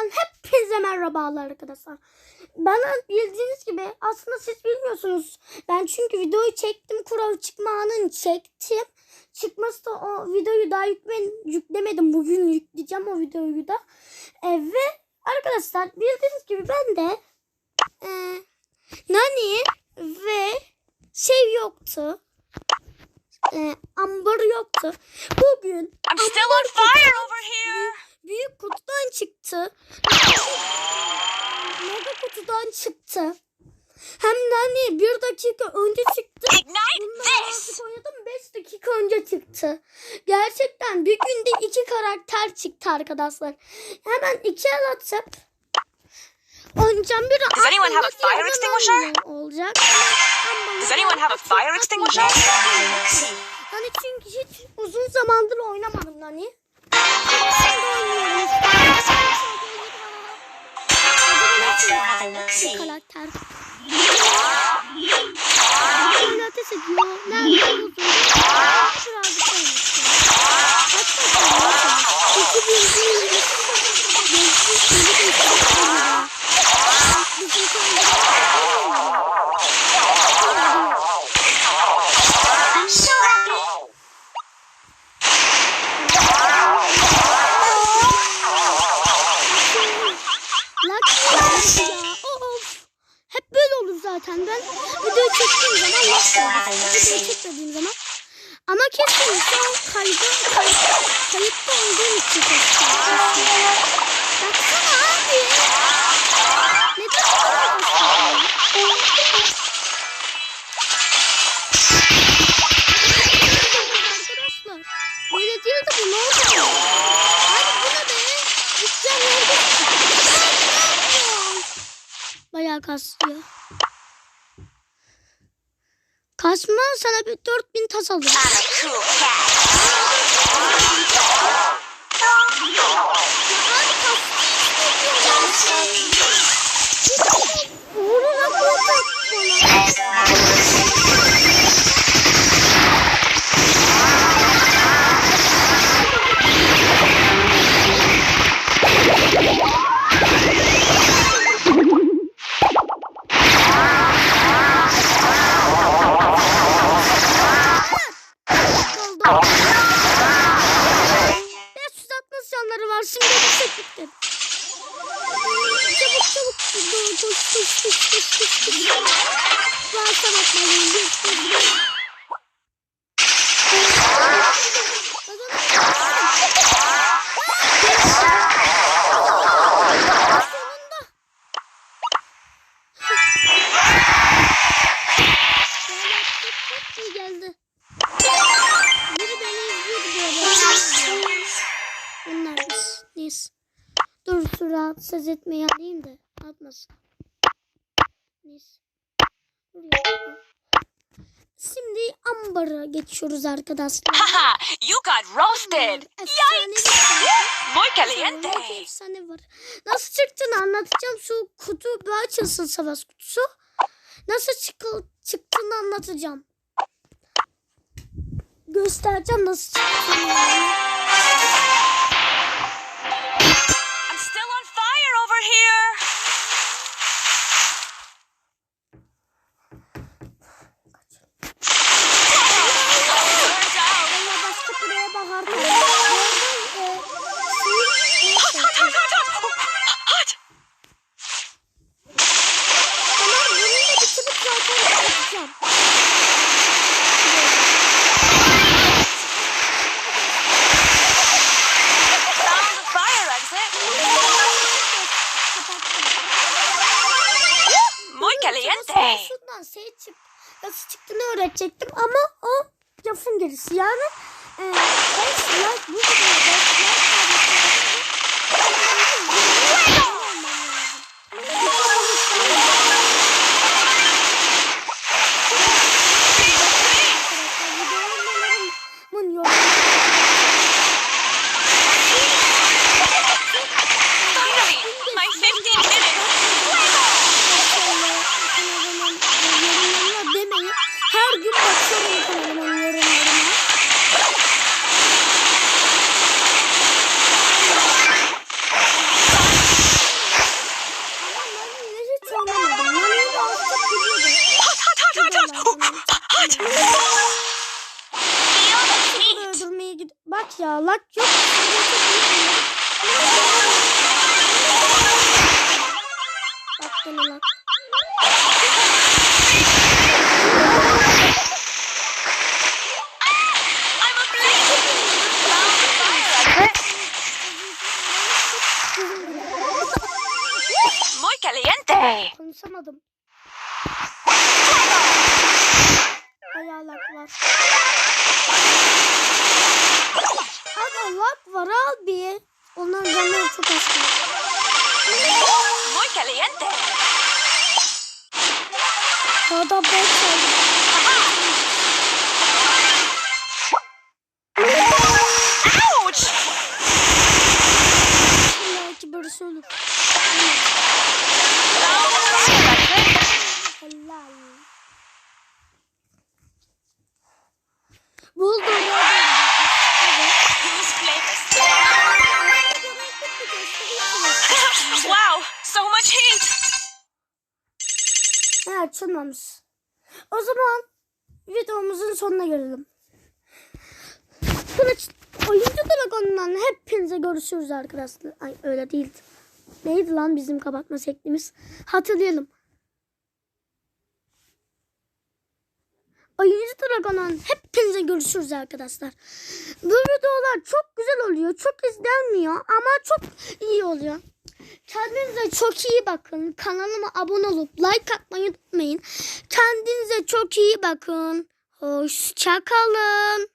kanalından hepinize merhabalar arkadaşlar. Bana bildiğiniz gibi aslında siz bilmiyorsunuz. Ben çünkü videoyu çektim. Kural çıkma anını çektim. Çıkması da o videoyu daha yükle, yüklemedim. Bugün yükleyeceğim o videoyu da. E, ve arkadaşlar bildiğiniz gibi ben de e, Nani ve şey yoktu. E, Amber yoktu. Bugün I'm still on fire over here. büyük kutudan çıktı. Mega kutudan çıktı. Hem de hani bir dakika önce çıktı. Artık oynadım 5 dakika önce çıktı. Gerçekten bir günde iki karakter çıktı arkadaşlar. Hemen iki el atıp oynayacağım. Bir Does anyone have a fire extinguisher? Olacak. Does anyone have a fire extinguisher? Hani çünkü hiç uzun zamandır oynamadım Nani. Şimdi karakter. Böyle ateş ediyor. Nerede bir. Gözlük kayıtta olduğum için. Baksana abi. Neden bu kadar? Arkadaşlar. Böyle değil de bu ne oldu? Hadi bu ne be? Gideceğim yolda. Bayağı kasıyor. Kasma sana bir 4000 tas alırım. I'm a Bir, bir, bir. Sonunda. İyi geldi. Biri beni izliyordu bu arada. Bunlar biz. Dur şu rahatsız etmeyi alayım da atmasın. Neyse. Şimdi Amber'a geçiyoruz arkadaşlar. Haha, you got roasted. Karakter. Muy caliente. efsane var. Nasıl çıktığını anlatacağım. Şu kutu bir açılsın savaş kutusu. Nasıl çıkı, çıktığını anlatacağım. Göstereceğim nasıl çıktığını. Exit. Muy caliente. Şuradan şey çık, nasıl çıktığını öğretecektim ama o lafın gerisi. Yani e, like bu kadar beş like Finally, Bekleyin. Yorumlarına demeyin. Her gün bakıyorum kanalımın yorumlarına. Bak ya lak yok. Bak fire. Muy caliente! Konuşamadım. Lak var. Abi lak var abi. Onların canları çok az. Muy caliente! He açılmamış. O zaman videomuzun sonuna gelelim. Kılıç oyuncu dragonundan hepinize görüşürüz arkadaşlar. Ay öyle değildi. Neydi lan bizim kapatma şeklimiz? Hatırlayalım. Oyuncu Dragon'un hepinize görüşürüz arkadaşlar. Bu videolar çok güzel oluyor. Çok izlenmiyor ama çok iyi oluyor. Kendinize çok iyi bakın. Kanalıma abone olup like atmayı unutmayın. Kendinize çok iyi bakın. Hoşçakalın.